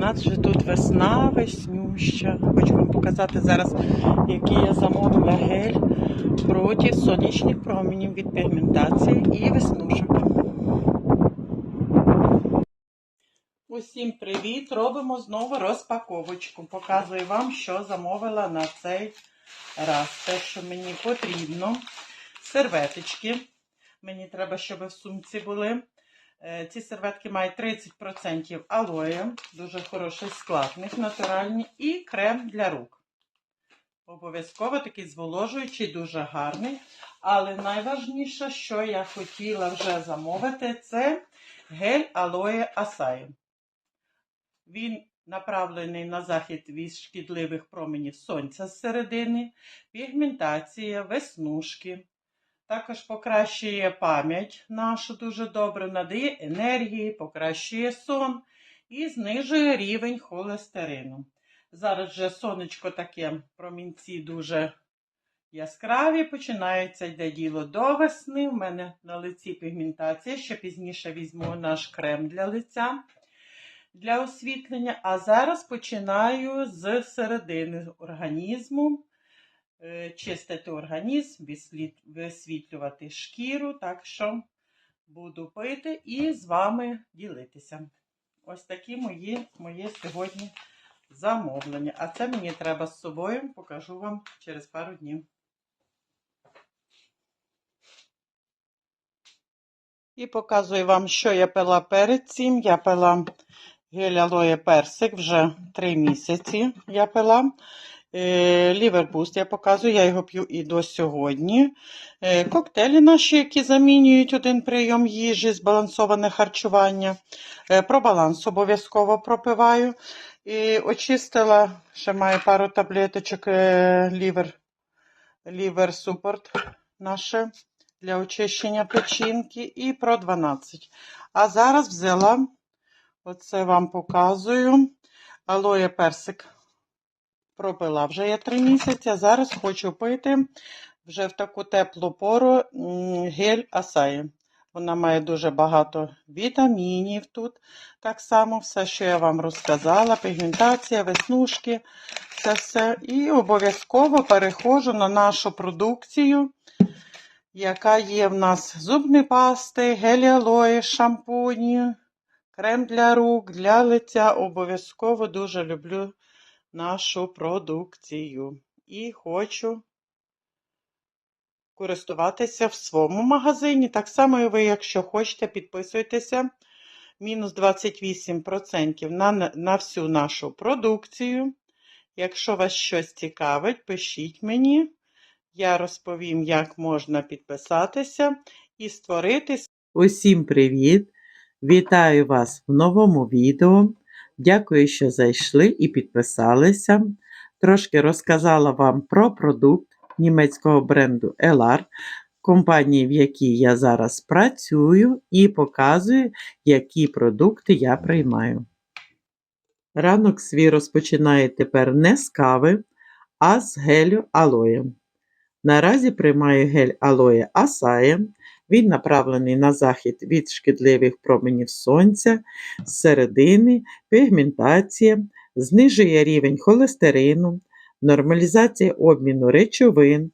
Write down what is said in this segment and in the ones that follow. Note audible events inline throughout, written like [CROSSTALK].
нас же тут весна веснюща. Хочу вам показати зараз, який я замовила гель проти сонячних променів від пігментації і веснушок. Усім привіт! Робимо знову розпаковочку. Показую вам, що замовила на цей раз. Те, що мені потрібно. Серветочки. Мені треба, щоб в сумці були. Е, Ці серветки мають 30% алоє, дуже хороший склад, в них натуральні, і крем для рук. Обов'язково такий зволожуючий, дуже гарний. Але найважніше, що я хотіла вже замовити, це гель алоє Асаї. Він направлений на захід від шкідливих променів сонця зсередини, пігментація, веснушки. Також покращує пам'ять нашу дуже добре, надає енергії, покращує сон і знижує рівень холестерину. Зараз же сонечко таке, промінці дуже яскраві, починається йде діло до весни. У мене на лиці пігментація. Ще пізніше візьму наш крем для лиця для освітлення. А зараз починаю з середини організму. Е, чистити організм, висвітлювати шкіру, так що буду пити і з вами ділитися. Ось такі мої, мої сьогодні замовлення. А це мені треба з собою, покажу вам через пару днів. І показую вам, що я пила перед цим. Я пила гель алоє персик вже 3 місяці. Я пила. Е, Лівербуст я показую, я його п'ю і до сьогодні. Е, Коктейлі наші, які замінюють один прийом їжі, збалансоване харчування. Е, Про баланс обов'язково пропиваю. І очистила, ще маю пару таблеточок лівер, лівер супорт наше для очищення печінки. І про 12. А зараз взяла, оце вам показую, алоє персик пропила вже я три місяці, зараз хочу пити вже в таку теплу пору гель Асаї. Вона має дуже багато вітамінів тут. Так само все, що я вам розказала, пігментація, веснушки, це все. І обов'язково переходжу на нашу продукцію, яка є в нас зубні пасти, гелі алої, шампуні, крем для рук, для лиця. Обов'язково дуже люблю нашу продукцію. І хочу користуватися в своєму магазині. Так само і ви, якщо хочете, підписуйтеся. Мінус 28% на, на всю нашу продукцію. Якщо вас щось цікавить, пишіть мені. Я розповім, як можна підписатися і створити. Усім привіт! Вітаю вас в новому відео. Дякую, що зайшли і підписалися. Трошки розказала вам про продукт німецького бренду Elar, компанії, в якій я зараз працюю, і показую, які продукти я приймаю. Ранок свій розпочинає тепер не з кави, а з гелю алоє. Наразі приймаю гель алоє Асає. Він направлений на захід від шкідливих променів сонця, з середини, пігментація, знижує рівень холестерину, нормалізація обміну речовин,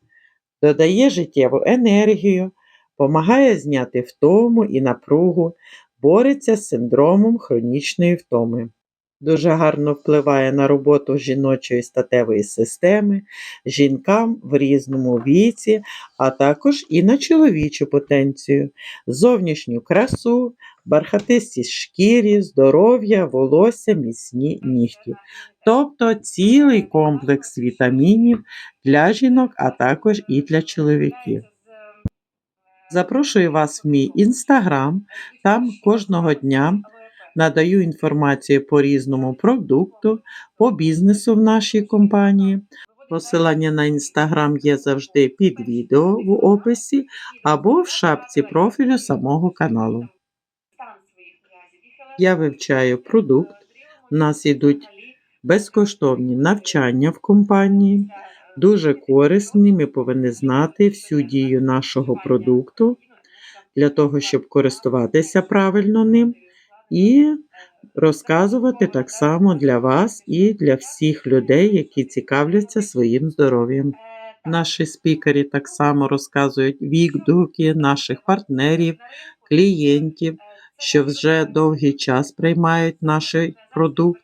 додає життєву енергію, допомагає зняти втому і напругу, бореться з синдромом хронічної втоми. Дуже гарно впливає на роботу жіночої статевої системи, жінкам в різному віці, а також і на чоловічу потенцію, зовнішню красу, бархатистість шкірі, здоров'я, волосся, міцні нігті. Тобто цілий комплекс вітамінів для жінок, а також і для чоловіків. Запрошую вас в мій інстаграм. Там кожного дня надаю інформацію по різному продукту, по бізнесу в нашій компанії. Посилання на інстаграм є завжди під відео в описі або в шапці профілю самого каналу. Я вивчаю продукт. У нас йдуть безкоштовні навчання в компанії, дуже корисні. Ми повинні знати всю дію нашого продукту для того, щоб користуватися правильно ним і розказувати так само для вас і для всіх людей, які цікавляться своїм здоров'ям. Наші спікери так само розказують відгуки наших партнерів, клієнтів, що вже довгий час приймають наш продукт,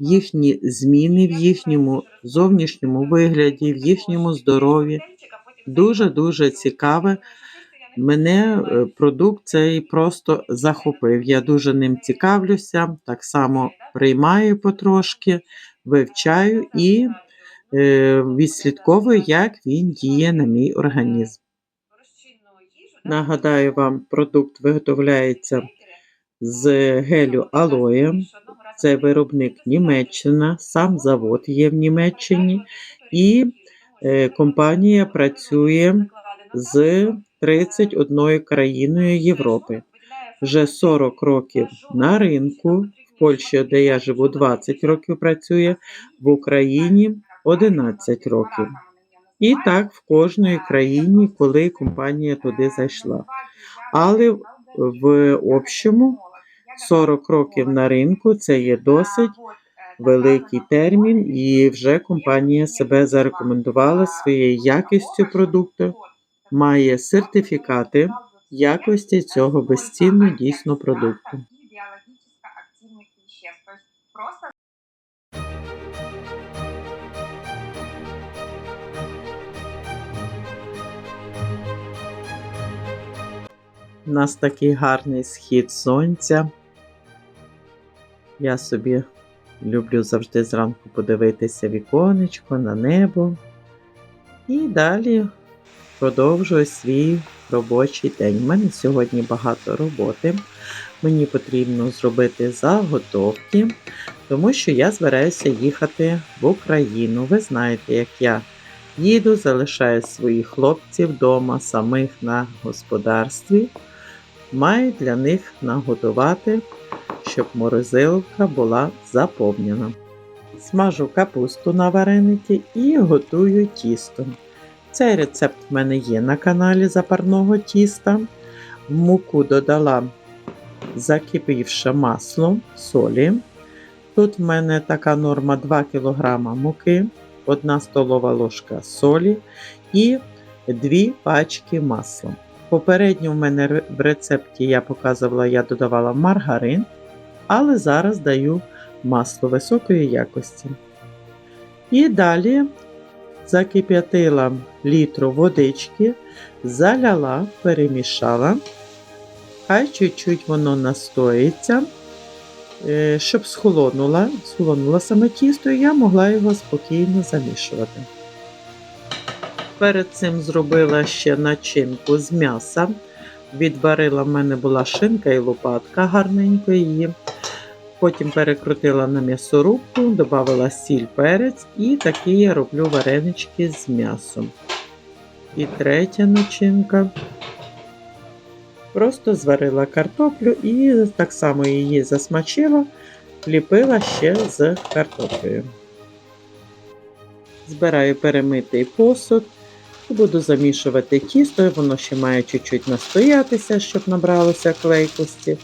їхні зміни в їхньому зовнішньому вигляді, в їхньому здоров'ї. Дуже-дуже цікаве. Мене е, продукт цей просто захопив. Я дуже ним цікавлюся, так само приймаю потрошки, вивчаю і е, відслідковую, як він діє на мій організм. Нагадаю вам, продукт виготовляється з гелю алоє. Це виробник Німеччина, сам завод є в Німеччині, і е, компанія працює з 31 країною Європи. Вже 40 років на ринку. В Польщі, де я живу, 20 років працює, в Україні 11 років. І так в кожної країні, коли компанія туди зайшла. Але в общому 40 років на ринку це є досить великий термін, і вже компанія себе зарекомендувала своєю якістю продукту, має сертифікати якості цього безцінно дійсно продукту. У нас такий гарний схід сонця. Я собі люблю завжди зранку подивитися віконечко на небо. І далі продовжую свій робочий день. У мене сьогодні багато роботи. Мені потрібно зробити заготовки, тому що я збираюся їхати в Україну. Ви знаєте, як я їду, залишаю своїх хлопців вдома, самих на господарстві. Маю для них наготувати, щоб морозилка була заповнена. Смажу капусту на вареники і готую тісто. Цей рецепт в мене є на каналі запарного тіста. В муку додала закипівше масло, солі. Тут в мене така норма 2 кг муки, 1 столова ложка солі і 2 пачки масла. Попередньо в мене в рецепті я показувала, я додавала маргарин, але зараз даю масло високої якості. І далі закип'ятила літру водички, заляла, перемішала. Хай чуть-чуть воно настоїться, е, щоб схолонула, схолонуло саме тісто, і я могла його спокійно замішувати. Перед цим зробила ще начинку з м'яса. Відварила в мене була шинка і лопатка гарненько її. Потім перекрутила на м'ясорубку, додала сіль, перець і такі я роблю варенички з м'ясом. І третя начинка. Просто зварила картоплю і так само її засмачила, ліпила ще з картоплею. Збираю перемитий посуд. Буду замішувати тісто, воно ще має чуть-чуть настоятися, щоб набралося клейкості.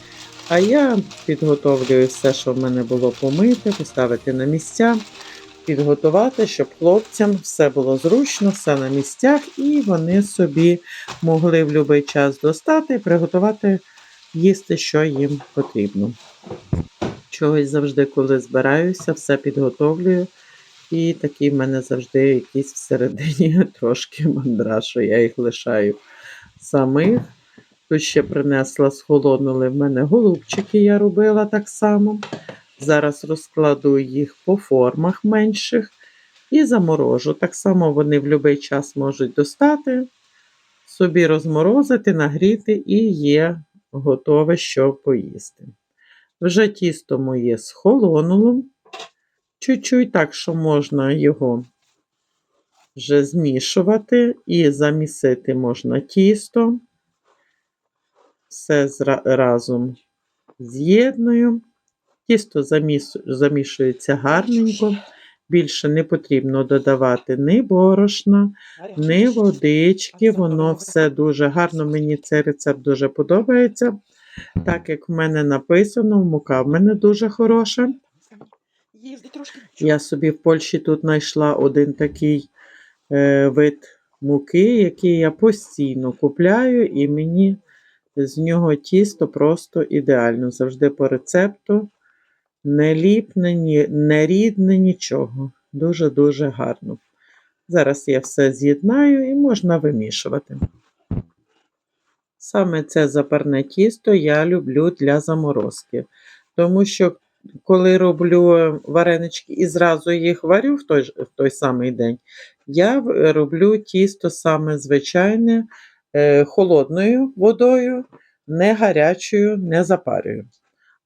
А я підготовлюю все, що в мене було помити, поставити на місця, підготувати, щоб хлопцям все було зручно, все на місцях, і вони собі могли в будь-який час достати і приготувати їсти, що їм потрібно. Чогось завжди, коли збираюся, все підготовлюю. І такий в мене завжди якийсь всередині [LAUGHS] трошки мандра, що я їх лишаю самих. Тут ще принесла, схолонули в мене голубчики, я робила так само. Зараз розкладу їх по формах менших і заморожу. Так само вони в будь-який час можуть достати, собі розморозити, нагріти і є готове, що поїсти. Вже тісто моє схолонуло. Чуть-чуть так, що можна його вже змішувати і замісити можна тісто. Все разом з'єдную. Тісто замішується гарненько. Більше не потрібно додавати ні борошна, ні водички. Воно все дуже гарно. Мені цей рецепт дуже подобається. Так як в мене написано, мука в мене дуже хороша. Я собі в Польщі тут знайшла один такий е, вид муки, який я постійно купляю, і мені з нього тісто просто ідеально. Завжди по рецепту. Не ліпне, ні, не рідне, нічого. Дуже-дуже гарно. Зараз я все з'єднаю і можна вимішувати. Саме це запарне тісто я люблю для заморозки. Тому що коли роблю варенички і зразу їх варю в той, в той самий день, я роблю тісто саме звичайне е, холодною водою, не гарячою, не запарюю.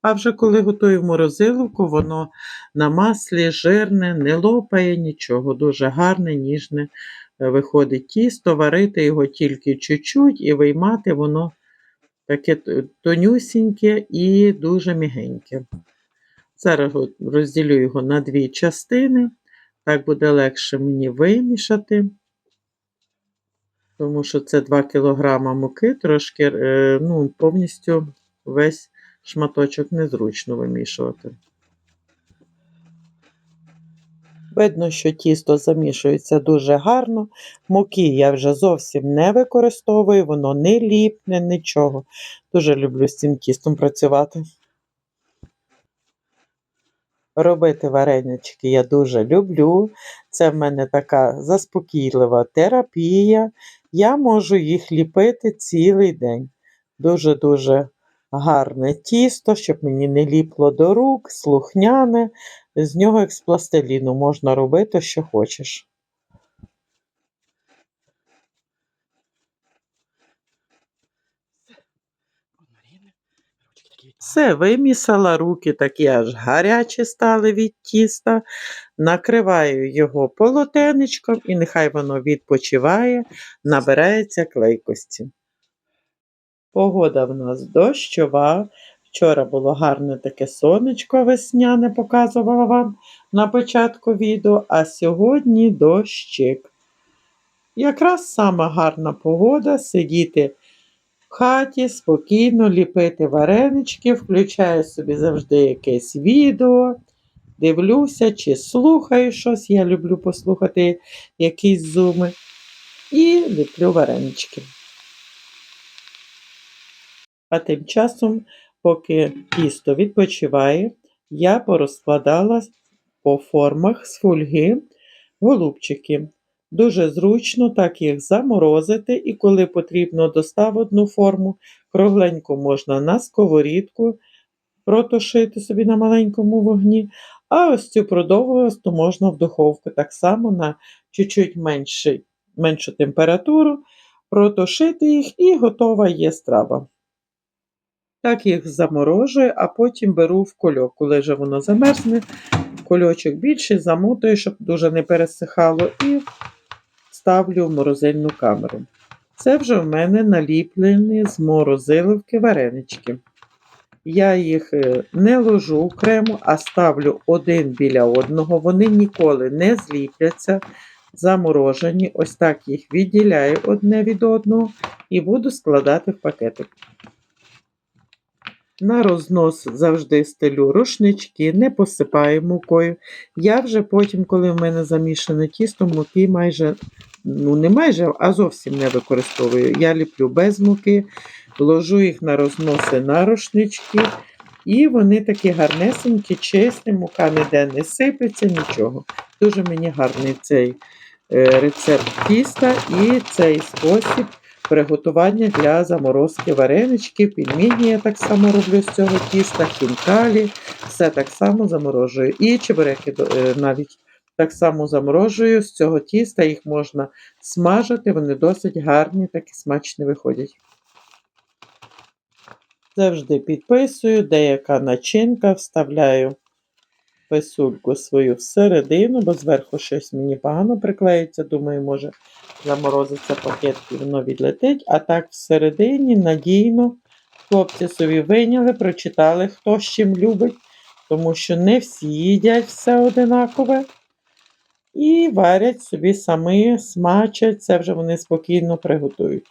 А вже коли готую в морозиловку, воно на маслі жирне, не лопає нічого, дуже гарне, ніжне е, виходить тісто, варити його тільки чуть-чуть і виймати воно таке тонюсіньке і дуже мігеньке. Зараз розділю його на дві частини. Так буде легше мені вимішати, тому що це 2 кг муки, трошки е, ну, повністю весь шматочок незручно вимішувати. Видно, що тісто замішується дуже гарно. Муки я вже зовсім не використовую, воно не ліпне, нічого. Дуже люблю з цим тістом працювати. Робити варенички я дуже люблю. Це в мене така заспокійлива терапія. Я можу їх ліпити цілий день. Дуже-дуже гарне тісто, щоб мені не ліпло до рук, слухняне. З нього як з пластиліну можна робити, що хочеш. От Маріни. Ручки такі від Все, вимісила, руки такі аж гарячі стали від тіста. Накриваю його полотенечком і нехай воно відпочиває, набирається клейкості. Погода в нас дощова. Вчора було гарне таке сонечко весняне, показувала вам на початку відео, а сьогодні дощик. Якраз сама гарна погода сидіти в хаті, спокійно ліпити варенички, включаю собі завжди якесь відео, дивлюся чи слухаю щось. Я люблю послухати якісь зуми. І ліплю варенички. А тим часом, поки тісто відпочиває, я порозкладала по формах з фольги голубчики. Дуже зручно так їх заморозити, і коли потрібно достав одну форму, кругленько можна на сковорідку протушити собі на маленькому вогні, а ось цю продовгосту можна в духовку так само на чуть-чуть меншу температуру, протушити їх і готова є страва. Так їх заморожую, а потім беру в кульок. Коли вже воно замерзне, кульочок більший, замотую, щоб дуже не пересихало, і ставлю в морозильну камеру. Це вже в мене наліплені з морозиловки варенички. Я їх е, не ложу окремо, а ставлю один біля одного. Вони ніколи не зліпляться, заморожені. Ось так їх відділяю одне від одного і буду складати в пакетик. На рознос завжди стелю рушнички, не посипаю мукою. Я вже потім, коли в мене замішане тісто, муки майже, ну не майже, а зовсім не використовую. Я ліплю без муки, ложу їх на розноси на рушнички, і вони такі гарнесенькі, чисті, мука ніде не сипеться, нічого. Дуже мені гарний цей е, рецепт тіста і цей спосіб приготування для заморозки варенички, пельмені я так само роблю з цього тіста, хінкалі, все так само заморожую. І чебуреки е, навіть так само заморожую з цього тіста, їх можна смажити, вони досить гарні, так і смачні виходять. Завжди підписую, деяка начинка, вставляю писульку свою всередину, бо зверху щось мені погано приклеїться. Думаю, може заморозиться пакет і воно відлетить. А так всередині надійно хлопці собі вийняли, прочитали, хто з чим любить, тому що не всі їдять все одинакове. І варять собі самі, смачать, це вже вони спокійно приготують.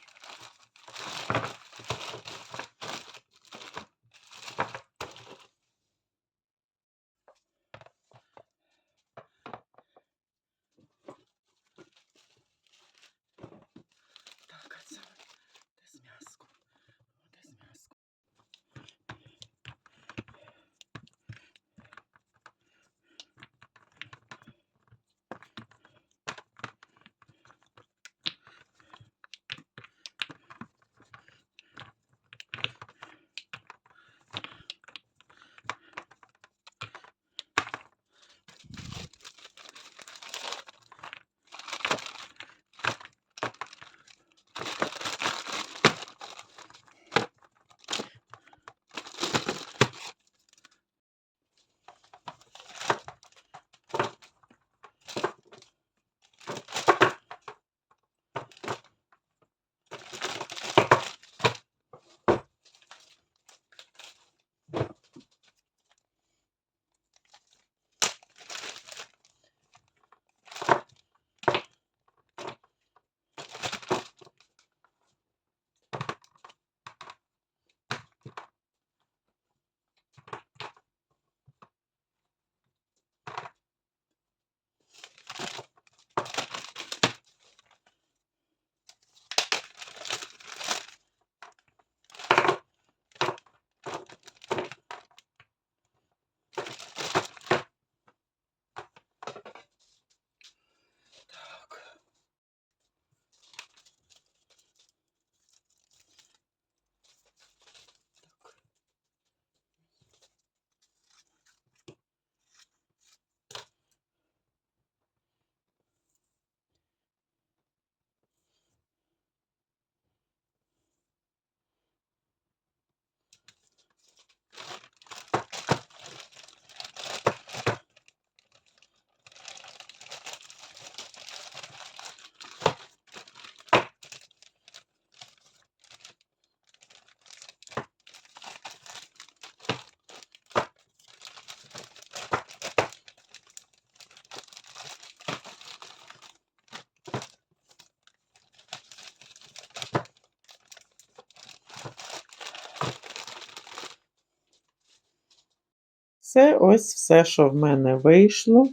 Це ось все, що в мене вийшло.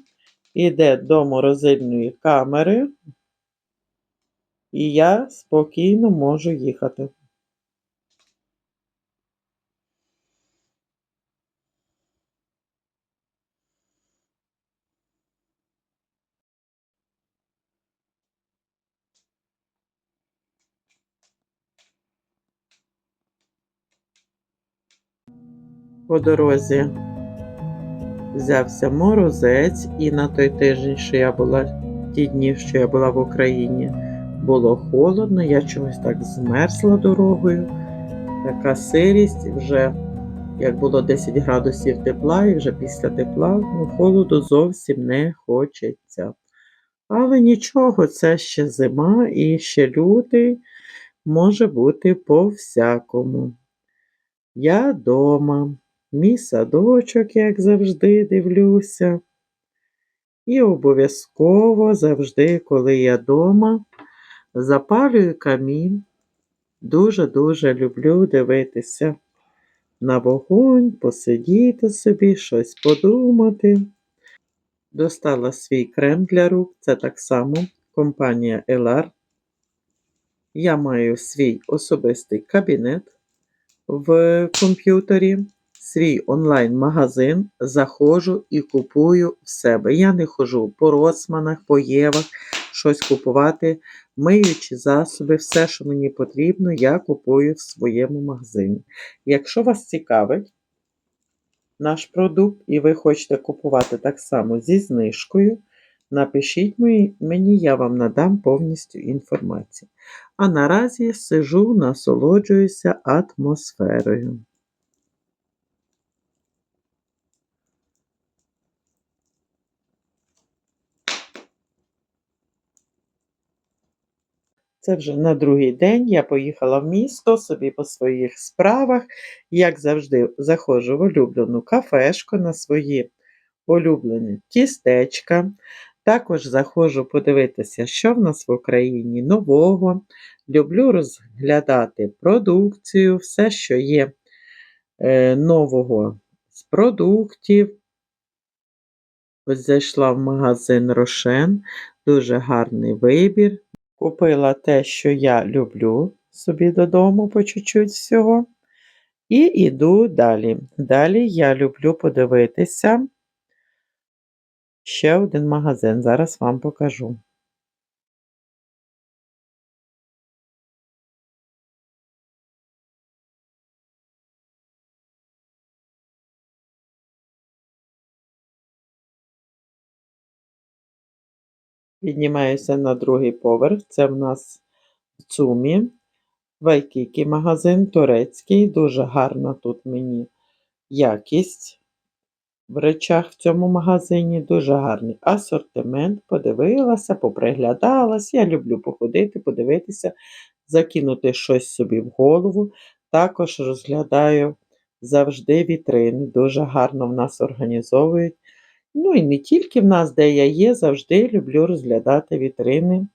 Іде до морозильної камери, і я спокійно можу їхати. По дорозі взявся морозець, і на той тиждень, що я була, ті дні, що я була в Україні, було холодно, я чогось так змерзла дорогою. Така сирість вже, як було 10 градусів тепла, і вже після тепла ну, холоду зовсім не хочеться. Але нічого, це ще зима і ще лютий може бути по-всякому. Я дома, мій садочок, як завжди, дивлюся. І обов'язково завжди, коли я дома, запалюю камін. Дуже-дуже люблю дивитися на вогонь, посидіти собі, щось подумати. Достала свій крем для рук, це так само компанія Elar. Я маю свій особистий кабінет в комп'ютері, свій онлайн-магазин, заходжу і купую в себе. Я не ходжу по Роцманах, по Євах, щось купувати, миючі засоби, все, що мені потрібно, я купую в своєму магазині. Якщо вас цікавить наш продукт і ви хочете купувати так само зі знижкою, напишіть мені- мені, я вам надам повністю інформацію. А наразі сижу, насолоджуюся атмосферою. Це вже на другий день я поїхала в місто собі по своїх справах. Як завжди, заходжу в улюблену кафешку на свої улюблені тістечка. Також заходжу подивитися, що в нас в Україні нового. Люблю розглядати продукцію, все, що є е, нового з продуктів. Ось зайшла в магазин Рошен, дуже гарний вибір. Купила те, що я люблю собі додому по чуть-чуть всього. І йду далі. Далі я люблю подивитися ще один магазин. Зараз вам покажу. Піднімаюся на другий поверх. Це в нас в Цумі. Вайкікі магазин турецький. Дуже гарна тут мені якість в речах в цьому магазині. Дуже гарний асортимент. Подивилася, поприглядалась. Я люблю походити, подивитися, закинути щось собі в голову. Також розглядаю завжди вітрини. Дуже гарно в нас організовують. Ну і не тільки в нас, де я є, завжди люблю розглядати вітрини,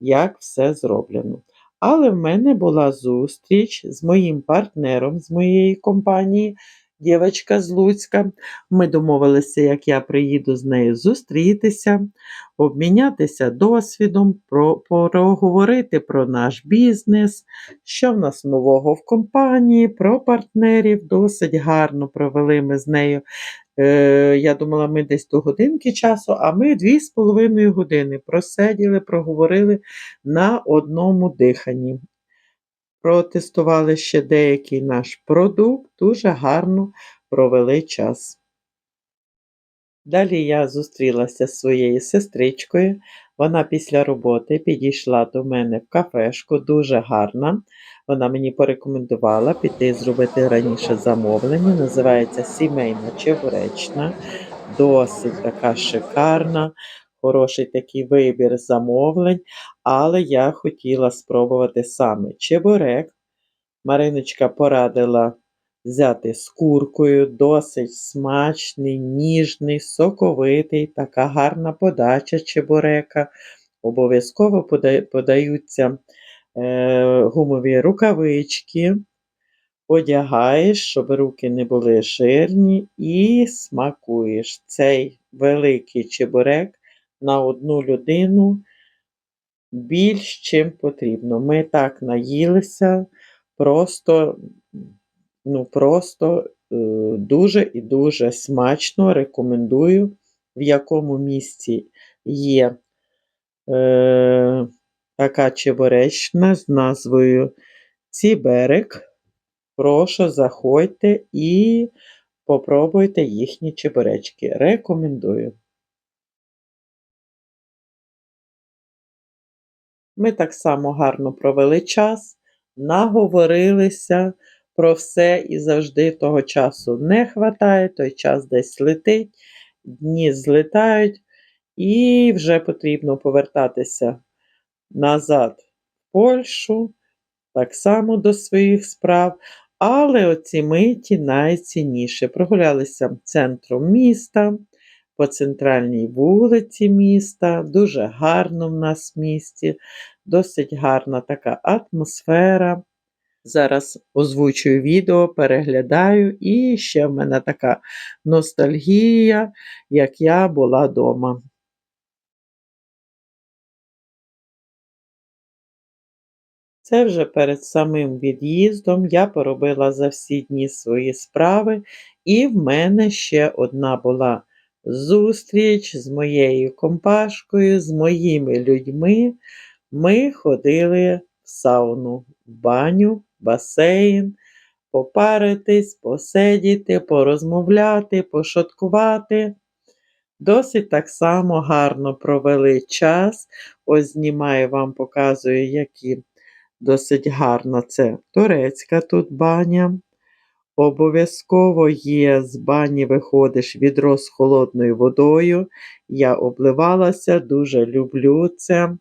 як все зроблено. Але в мене була зустріч з моїм партнером з моєї компанії, дівчинка з Луцька. Ми домовилися, як я приїду з нею зустрітися, обмінятися досвідом, про, проговорити про наш бізнес, що в нас нового в компанії, про партнерів. Досить гарно провели ми з нею. Е, я думала, ми десь до годинки часу, а ми дві з половиною години просиділи, проговорили на одному диханні. Протестували ще деякий наш продукт, дуже гарно провели час. Далі я зустрілася з своєю сестричкою. Вона після роботи підійшла до мене в кафешку, дуже гарна. Вона мені порекомендувала піти зробити раніше замовлення. Називається Сімейна Чебуречна. Досить така шикарна, хороший такий вибір замовлень. Але я хотіла спробувати саме чебурек. Мариночка порадила взяти з куркою, досить смачний, ніжний, соковитий, така гарна подача чебурека. Обов'язково подаються е, гумові рукавички. одягаєш, щоб руки не були жирні, і смакуєш. Цей великий чебурек на одну людину більш чим потрібно. Ми так наїлися, просто, ну, просто е, дуже і дуже смачно рекомендую, в якому місці є е, така чебуречна з назвою Ціберек. Прошу, заходьте і попробуйте їхні чебуречки. Рекомендую. Ми так само гарно провели час, наговорилися про все і завжди того часу не хватає, той час десь летить, дні злітають, і вже потрібно повертатися назад в Польщу, так само до своїх справ. Але оці миті найцінніше. Прогулялися центром міста, по центральній вулиці міста. Дуже гарно в нас в місті, досить гарна така атмосфера. Зараз озвучую відео, переглядаю, і ще в мене така ностальгія, як я була вдома. Це вже перед самим від'їздом я поробила за всі дні свої справи, і в мене ще одна була зустріч з моєю компашкою, з моїми людьми. Ми ходили в сауну, в баню, басейн, попаритись, посидіти, порозмовляти, пошоткувати. Досить так само гарно провели час. Ось знімаю вам, показую, які досить гарна це турецька тут баня. Обов'язково є з бані виходиш відро з холодною водою. Я обливалася, дуже люблю це.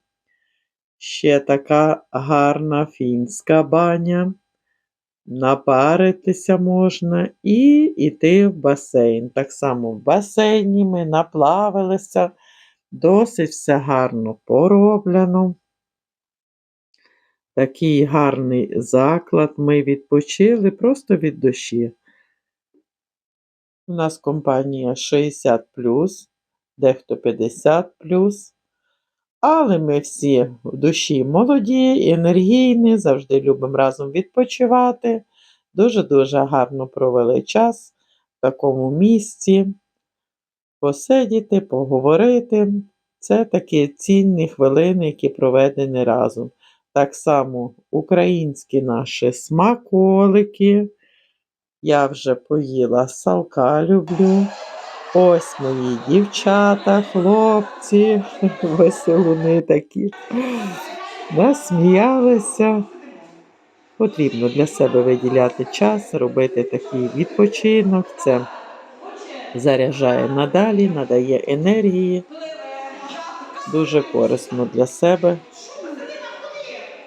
Ще така гарна фінська баня. Напаритися можна і йти в басейн. Так само в басейні ми наплавилися, досить все гарно пороблено. Такий гарний заклад. Ми відпочили просто від душі. У нас компанія 60, дехто 50 але ми всі в душі молоді, енергійні, завжди любимо разом відпочивати. Дуже-дуже гарно провели час в такому місці. Посидіти, поговорити. Це такі цінні хвилини, які проведені разом. Так само українські наші смаколики. Я вже поїла салка люблю. Ось мої дівчата, хлопці, [LAUGHS] веселуни такі. Насміялися. Потрібно для себе виділяти час, робити такий відпочинок. Це заряджає надалі, надає енергії. Дуже корисно для себе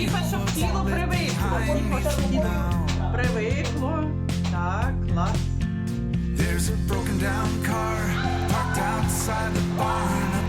what's left behind me. Привикло. Так, клас. There's a broken down car parked outside the barn